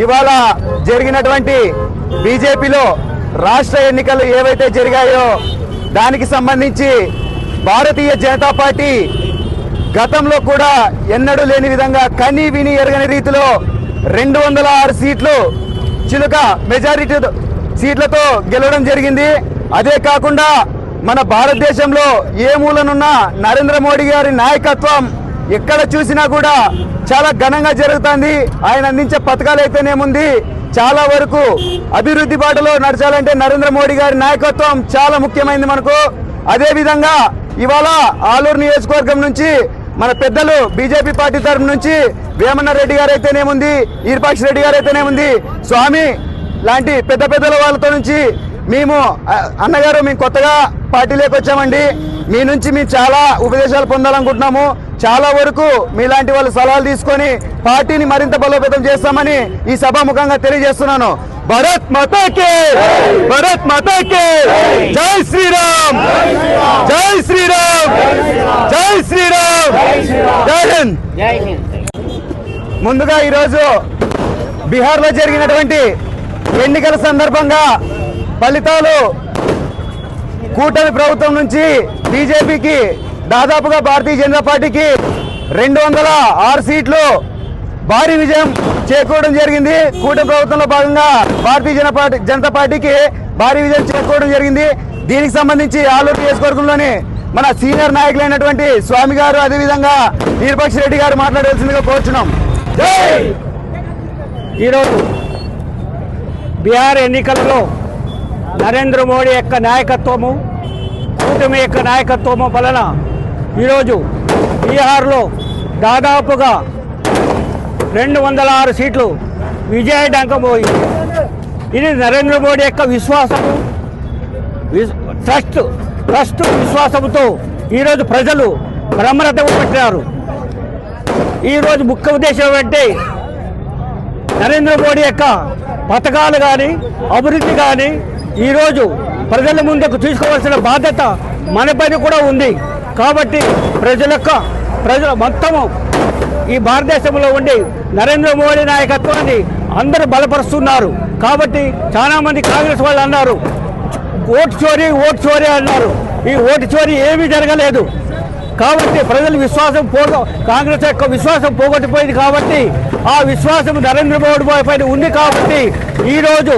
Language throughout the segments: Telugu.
ఇవాళ జరిగినటువంటి బీజేపీలో రాష్ట్ర ఎన్నికలు ఏవైతే జరిగాయో దానికి సంబంధించి భారతీయ జనతా పార్టీ గతంలో కూడా ఎన్నడూ లేని విధంగా కని విని ఎరగని రీతిలో రెండు వందల ఆరు సీట్లు చిలుక మెజారిటీ సీట్లతో గెలవడం జరిగింది. అదే కాకుండా మన భారతదేశంలో ఏ మూలనున్న నరేంద్ర మోడీ గారి నాయకత్వం ఎక్కడ చూసినా కూడా చాలా ఘనంగా జరుగుతుంది. ఆయన అందించే పథకాలు అయితేనేముంది చాలా వరకు అభివృద్ధి బాటలో నడచాలంటే నరేంద్ర మోడీ గారి నాయకత్వం చాలా ముఖ్యమైనది మనకు. అదేవిధంగా ఇవాళ ఆలూరు నియోజకవర్గం నుంచి మన పెద్దలు బీజేపీ పార్టీ తరఫు నుంచి వేమన్న రెడ్డి గారు అయితేనేముంది ఈర్పాక్షి రెడ్డి గారు అయితేనేముంది. స్వామి లాంటి పెద్ద పెద్దల వాళ్ళతో నుంచి మేము అన్నగారు మేము కొత్తగా పార్టీలోకి వచ్చామండి. మీ నుంచి మేము చాలా ఉపదేశాలు పొందాలనుకుంటున్నాము. చాలా వరకు మీలాంటి వాళ్ళు సలహాలు తీసుకొని పార్టీని మరింత బలోపేతం చేస్తామని ఈ సభాముఖంగా తెలియజేస్తున్నాను. భరత్ మాతాకే భరత్ మాతాకే జై శ్రీరామ్! జై శ్రీరామ్! జై శ్రీరామ్! జై హింద్. ముందుగా ఈరోజు బీహార్లో జరిగినటువంటి ఎన్నికల సందర్భంగా ఫలితాలు కూటమి ప్రభుత్వం నుంచి బీజేపీకి దాదాపుగా భారతీయ జనతా పార్టీకి రెండు వందల ఆరు సీట్లు భారీ విజయం చేకూరడం జరిగింది. కూటమి ప్రభుత్వంలో భాగంగా భారతీయ జనతా పార్టీ జనతా పార్టీకి భారీ విజయం చేకూరడం జరిగింది. దీనికి సంబంధించి ఆలూరు నియోజకవర్గంలోని మన సీనియర్ నాయకులైనటువంటి స్వామి గారు అదేవిధంగా వీరపక్ష రెడ్డి గారు మాట్లాడవలసిందిగా కోరుచున్నాం. ఈరోజు బీహార్ ఎన్నికలలో నరేంద్ర మోడీ యొక్క నాయకత్వము కూటమి యొక్క నాయకత్వము వలన ఈరోజు బీహార్లో దాదాపుగా రెండు వందల ఆరు సీట్లు విజయడంకం పోయింది. ఇది నరేంద్ర మోడీ యొక్క విశ్వాసము ట్రస్ట్ ట్రస్ట్ విశ్వాసంతో ఈరోజు ప్రజలు బ్రహ్మరథం పెట్టారు ఈరోజు ముఖ్య ఉద్దేశం ఏంటంటే నరేంద్ర మోడీ యొక్క పథకాలు కానీ అభివృద్ధి కానీ ఈరోజు ప్రజల ముందుకు తీసుకోవాల్సిన బాధ్యత మన పైన కూడా ఉంది. కాబట్టి ప్రజల యొక్క ప్రజల మొత్తము ఈ భారతదేశంలో ఉండి నరేంద్ర మోడీ నాయకత్వాన్ని అందరూ బలపరుస్తున్నారు. కాబట్టి చాలామంది కాంగ్రెస్ వాళ్ళు అన్నారు ఓటు చోరీ ఓటు చోరీ అన్నారు. ఈ ఓటు చోరీ ఏమీ జరగలేదు. కాబట్టి ప్రజల విశ్వాసం పోగ కాంగ్రెస్ యొక్క విశ్వాసం పోగొట్టిపోయింది కాబట్టి ఆ విశ్వాసం నరేంద్ర మోడీ పైన ఉంది కాబట్టి ఈరోజు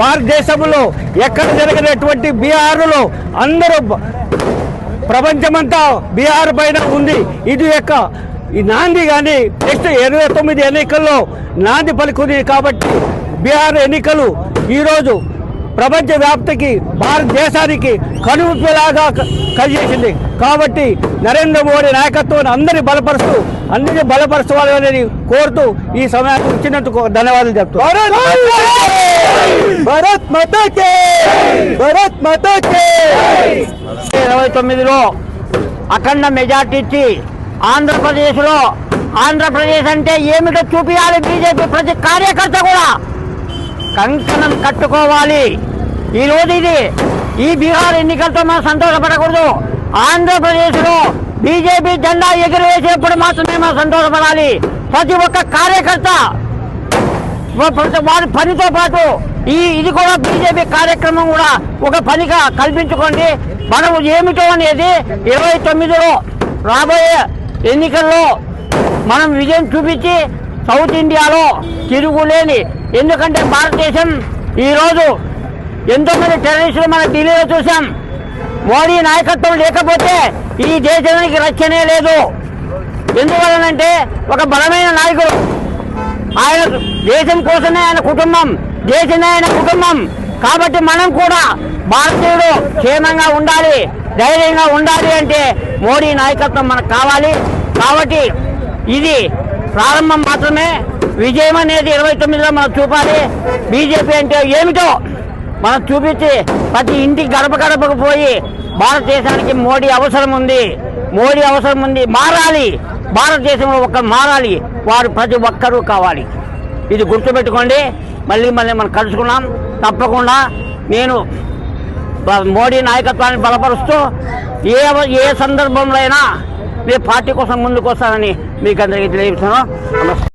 భారతదేశంలో ఎక్కడ జరిగినటువంటి బీహార్లో అందరూ ప్రపంచమంతా బీహార్ పైన ఉంది. ఇది యొక్క ఈ నాంది కానీ నెక్స్ట్ ఇరవై తొమ్మిది ఎన్నికల్లో నాంది పలుకుంది కాబట్టి బీహార్ ఎన్నికలు ఈరోజు ప్రపంచ వ్యాప్తికి భారతదేశానికి కనువిప్పలాగా కలిగేసింది. కాబట్టి నరేంద్ర మోడీ నాయకత్వాన్ని అందరినీ బలపరుస్తూ అందరినీ బలపరచాలని కోరుతూ ఈ సమయానికి ఇచ్చినందుకు ధన్యవాదాలు చెప్తాను భరత్ మాతాకే భరత్ మాతాకే ఇరవై తొమ్మిదిలో అఖండ మెజార్టీ ఇచ్చి ఆంధ్రప్రదేశ్లో ఆంధ్రప్రదేశ్ అంటే ఏమిటో చూపించాలి బీజేపీ ప్రతి కార్యకర్త కూడా. కంకణం కట్టుకోవాలి. ఈ రోజు ఇది. ఈ బీహార్ ఎన్నికలతో మనం సంతోషపడకూడదు. ఆంధ్రప్రదేశ్లో బీజేపీ జెండా ఎగురవేసేప్పుడు మాత్రమే మనం సంతోషపడాలి. ప్రతి ఒక్క కార్యకర్త ప్రతి వారి పనితో పాటు ఈ ఇది కూడా బీజేపీ కార్యక్రమం కూడా ఒక పనిగా కల్పించుకోండి. మనం ఏమిటో అనేది ఇరవై తొమ్మిదిలో రాబోయే ఎన్నికల్లో మనం విజయం చూపించి సౌత్ ఇండియాలో తిరుగులేని. ఎందుకంటే భారతదేశం ఈరోజు ఎంతోమంది టెర్రరిస్టులు మన ఢిల్లీలో చూసాం మోడీ నాయకత్వం లేకపోతే ఈ దేశానికి రక్షణే లేదు. ఎందువలనంటే ఒక బలమైన నాయకుడు. ఆయన దేశం కోసమే ఆయన కుటుంబం దేశమే ఆయన కుటుంబం. కాబట్టి మనం కూడా భారతీయుడు క్షేమంగా ఉండాలి ధైర్యంగా ఉండాలి అంటే మోడీ నాయకత్వం మనకు కావాలి. కాబట్టి ఇది ప్రారంభం మాత్రమే. విజయం అనేది ఇరవై తొమ్మిదిలో మనం చూపాలి. బీజేపీ అంటే ఏమిటో మనం చూపించి ప్రతి ఇంటికి గడప గడపకు పోయి భారతదేశానికి మోడీ అవసరం ఉంది. మోడీ అవసరం ఉంది. మారాలి. భారతదేశంలో ఒక్క మారాలి. వారు ప్రతి ఒక్కరూ కావాలి. ఇది గుర్తుపెట్టుకోండి. మళ్ళీ మళ్ళీ మనం కలుసుకున్నాం తప్పకుండా నేను మోడీ నాయకత్వాన్ని బలపరుస్తూ ఏ ఏ సందర్భంలో అయినా నేను పార్టీ కోసం ముందుకు వస్తానని మీకు అందరికీ తెలియజేస్తున్నాను. నమస్తే.